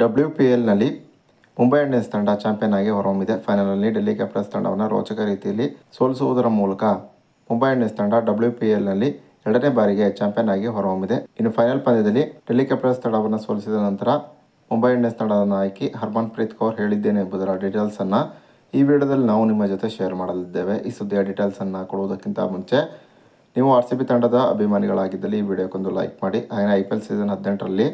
W P ಎಲ್ನಲ್ಲಿ Mumbai Indians ತಂಡ champion ಆಗಿ ಹೊರಹೊಮ್ಮಿದೆ. ಫೈನಲ್ನಲ್ಲಿ ಡೆಲ್ಲಿ ಕ್ಯಾಪಿಟಲ್ಸ್ ತಂಡವನ್ನು ರೋಚಕ ರೀತಿಯಲ್ಲಿ ಸೋಲಿಸುವುದರ ಮೂಲಕ ಮುಂಬೈ ಇಂಡಿಯನ್ಸ್ ತಂಡ ಡಬ್ಲ್ಯೂ ಪಿ ಎಲ್ನಲ್ಲಿ ಎರಡನೇ ಬಾರಿಗೆ ಚಾಂಪಿಯನ್ ಆಗಿ ಹೊರಹೊಮ್ಮಿದೆ. ಇನ್ನು ಫೈನಲ್ ಪಂದ್ಯದಲ್ಲಿ ಡೆಲ್ಲಿ ಕ್ಯಾಪಿಟಲ್ಸ್ ತಂಡವನ್ನು ಸೋಲಿಸಿದ ನಂತರ ಮುಂಬೈ ಇಂಡಿಯನ್ಸ್ ತಂಡದ ನಾಯಕಿ ಹರ್ಮನ್ ಪ್ರೀತ್ ಕೌರ್ ಹೇಳಿದ್ದೇನೆ ಎಂಬುದರ ಡೀಟೇಲ್ಸನ್ನು ಈ ವಿಡಿಯೋದಲ್ಲಿ ನಾವು ನಿಮ್ಮ ಜೊತೆ ಶೇರ್ ಮಾಡಲಿದ್ದೇವೆ. ಈ ಸುದ್ದಿಯ ಡೀಟೇಲ್ಸನ್ನು ಕೊಡುವುದಕ್ಕಿಂತ ಮುಂಚೆ ನೀವು ಆರ್ ಸಿ ಬಿ ತಂಡದ ಅಭಿಮಾನಿಗಳಾಗಿದ್ದಲ್ಲಿ ಈ ವಿಡಿಯೋಕ್ಕೊಂದು ಲೈಕ್ ಮಾಡಿ. ಹಾಗೆ ಐ ಪಿ ಎಲ್ ಸೀಸನ್ ಹದಿನೆಂಟರಲ್ಲಿ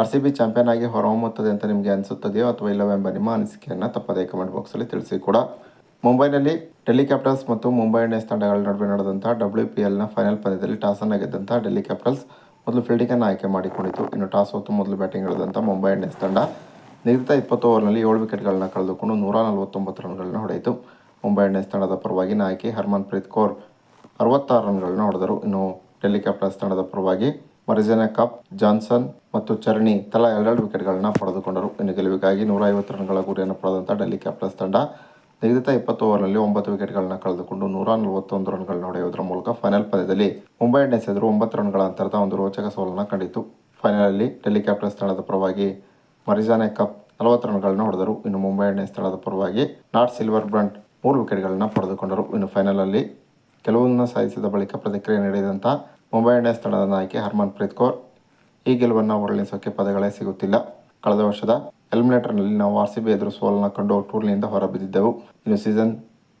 ಆರ್ ಸಿ ಬಿ ಚಾಂಪಿಯನ್ ಆಗಿ ಹೊರಹೊಮ್ಮುತ್ತದೆ ಅಂತ ನಿಮಗೆ ಅನಿಸುತ್ತದೆಯೋ ಅಥವಾ ಇಲ್ಲವೆಂಬ ನಿಮ್ಮ ಅನಿಸಿಕೆಯನ್ನು ತಪ್ಪದೇ ಕಮೆಂಟ್ ಬಾಕ್ಸಲ್ಲಿ ತಿಳಿಸಿ ಕೂಡ. ಮುಂಬೈನಲ್ಲಿ ಡೆಲ್ಲಿ ಕ್ಯಾಪಿಟಲ್ಸ್ ಮತ್ತು ಮುಂಬೈ ಇಂಡಿಯನ್ಸ್ ತಂಡಗಳ ನಡುವೆ ನಡೆದಂತಹ ಡಬ್ಲ್ಯೂ ಪಿ ಎಲ್ನ ಫೈನಲ್ ಪಂದ್ಯದಲ್ಲಿ ಟಾಸ್ ಅನ್ನು ಗೆದ್ದಂತಹ ಡೆಲ್ಲಿ ಕ್ಯಾಪಿಟಲ್ಸ್ ಮೊದಲು ಫೀಲ್ಡಿಂಗನ್ನು ಆಯ್ಕೆ ಮಾಡಿಕೊಂಡಿತು ಇನ್ನು ಟಾಸ್ ಹೊತ್ತು ಮೊದಲು ಬ್ಯಾಟಿಂಗ್ ಇಳಿದಂಥ ಮುಂಬೈ ಇಂಡಿಯನ್ಸ್ ತಂಡ ನಿಗದಿತ ಇಪ್ಪತ್ತು ಓವರ್ನಲ್ಲಿ ಏಳು ವಿಕೆಟ್ಗಳನ್ನು ಕಳೆದುಕೊಂಡು ನೂರ ನಲವತ್ತೊಂಬತ್ತು ರನ್ಗಳನ್ನು ಹೊಡೆಯಿತು. ಮುಂಬೈ ಇಂಡಿಯನ್ಸ್ ತಂಡದ ಪರವಾಗಿ ನಾಯಕಿ ಹರ್ಮನ್ ಪ್ರೀತ್ ಕೌರ್ ಅರವತ್ತಾರು ರನ್ಗಳನ್ನು ಹೊಡೆದರು. ಇನ್ನು ಡೆಲ್ಲಿ ಕ್ಯಾಪಿಟಲ್ಸ್ ತಂಡದ ಪರವಾಗಿ ಮರಿಜನ ಕಪ್, ಜಾನ್ಸನ್ ಮತ್ತು ಚರಣಿ ತಲಾ ಎರಡೆರಡು ವಿಕೆಟ್ಗಳನ್ನು ಪಡೆದುಕೊಂಡರು. ಇನ್ನು ಗೆಲುವಿಗಾಗಿ ನೂರ ಐವತ್ತು ರನ್ಗಳ ಗುರಿಯನ್ನು ಪಡೆದಂಥ ಡೆಲ್ಲಿ ಕ್ಯಾಪಿಟಲ್ಸ್ ತಂಡ ನಿಗದಿತ ಇಪ್ಪತ್ತು ಓವರ್ನಲ್ಲಿ ಒಂಬತ್ತು ವಿಕೆಟ್ಗಳನ್ನು ಕಳೆದುಕೊಂಡು ನೂರ ನಲವತ್ತೊಂದು ರನ್ಗಳನ್ನು ಹೊಡೆಯುವುದರ ಮೂಲಕ ಫೈನಲ್ ಪಂದ್ಯದಲ್ಲಿ ಮುಂಬೈ ಇಂಡಿಯನ್ಸ್ ಎದುರು ಒಂಬತ್ತು ರನ್ಗಳ ಅಂತರದ ಒಂದು ರೋಚಕ ಸೋಲನ್ನು ಕಂಡಿತು ಫೈನಲಲ್ಲಿ ಡೆಲ್ಲಿ ಕ್ಯಾಪಿಟಲ್ಸ್ ತಂಡದ ಪರವಾಗಿ ಮರಿಜಾನೆ ಕಪ್ ನಲವತ್ತು ರನ್ಗಳನ್ನು ಹೊಡೆದರು. ಇನ್ನು ಮುಂಬೈ ಇಂಡಿಯನ್ಸ್ ತಂಡದ ಪರವಾಗಿ ನಾಟ್ ಸಿಲ್ವರ್ ಬ್ರಂಟ್ ಮೂರು ವಿಕೆಟ್ಗಳನ್ನು ಪಡೆದುಕೊಂಡರು. ಇನ್ನು ಫೈನಲಲ್ಲಿ ಗೆಲುವನ್ನು ಸಾಧಿಸಿದ ಬಳಿಕ ಪ್ರತಿಕ್ರಿಯೆ ನೀಡಿದಂಥ ಮುಂಬೈ ಇಂಡಿಯನ್ಸ್ ತಂಡದ ನಾಯಕಿ ಹರ್ಮನ್ ಪ್ರೀತ್ ಕೌರ್ ಈ ಗೆಲುವನ್ನು ವರ್ಣಿಸೋಕೆ ಪದಗಳೇ ಸಿಗುತ್ತಿಲ್ಲ. ಕಳೆದ ವರ್ಷದ ಎಲಿಮಿನೇಟರ್ನಲ್ಲಿ ನಾವು ಆರ್ ಸಿ ಬಿ ಎದುರು ಸೋಲನ್ನು ಕಂಡು ಟೂರ್ನಿಯಿಂದ ಹೊರಬಿದ್ದಿದ್ದೆವು. ಇನ್ನು ಸೀಸನ್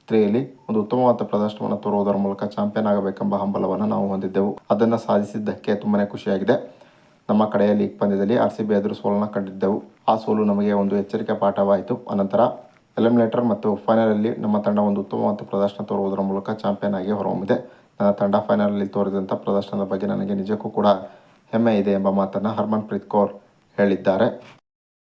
ತ್ರೀಯಲ್ಲಿ ಒಂದು ಉತ್ತಮವಾದ ಪ್ರದರ್ಶನವನ್ನು ತೋರುವುದರ ಮೂಲಕ ಚಾಂಪಿಯನ್ ಆಗಬೇಕೆಂಬ ಹಂಬಲವನ್ನು ನಾವು ಹೊಂದಿದ್ದೆವು. ಅದನ್ನು ಸಾಧಿಸಿದ್ದಕ್ಕೆ ತುಂಬಾ ಖುಷಿಯಾಗಿದೆ. ನಮ್ಮ ಕಡೆಯ ಲೀಗ್ ಪಂದ್ಯದಲ್ಲಿ ಆರ್ ಸಿ ಬಿ ಎದುರು ಸೋಲನ್ನು ಕಂಡಿದ್ದೆವು. ಆ ಸೋಲು ನಮಗೆ ಒಂದು ಎಚ್ಚರಿಕೆ ಪಾಠವಾಯಿತು. ಅನಂತರ ಎಲಿಮಿನೇಟರ್ ಮತ್ತು ಫೈನಲಲ್ಲಿ ನಮ್ಮ ತಂಡ ಒಂದು ಉತ್ತಮವಾದ ಪ್ರದರ್ಶನ ತೋರುವುದರ ಮೂಲಕ ಚಾಂಪಿಯನ್ ಆಗಿ ಹೊರಹೊಮ್ಮಿದೆ. ತಂಡ ಫೈನಲಲ್ಲಿ ತೋರಿದಂಥ ಪ್ರದರ್ಶನದ ಬಗ್ಗೆ ನನಗೆ ನಿಜಕ್ಕೂ ಕೂಡ ಹೆಮ್ಮೆ ಇದೆ ಎಂಬ ಮಾತನ್ನು ಹರ್ಮನ್ ಪ್ರೀತ್ ಕೌರ್ ಹೇಳಿದ್ದಾರೆ.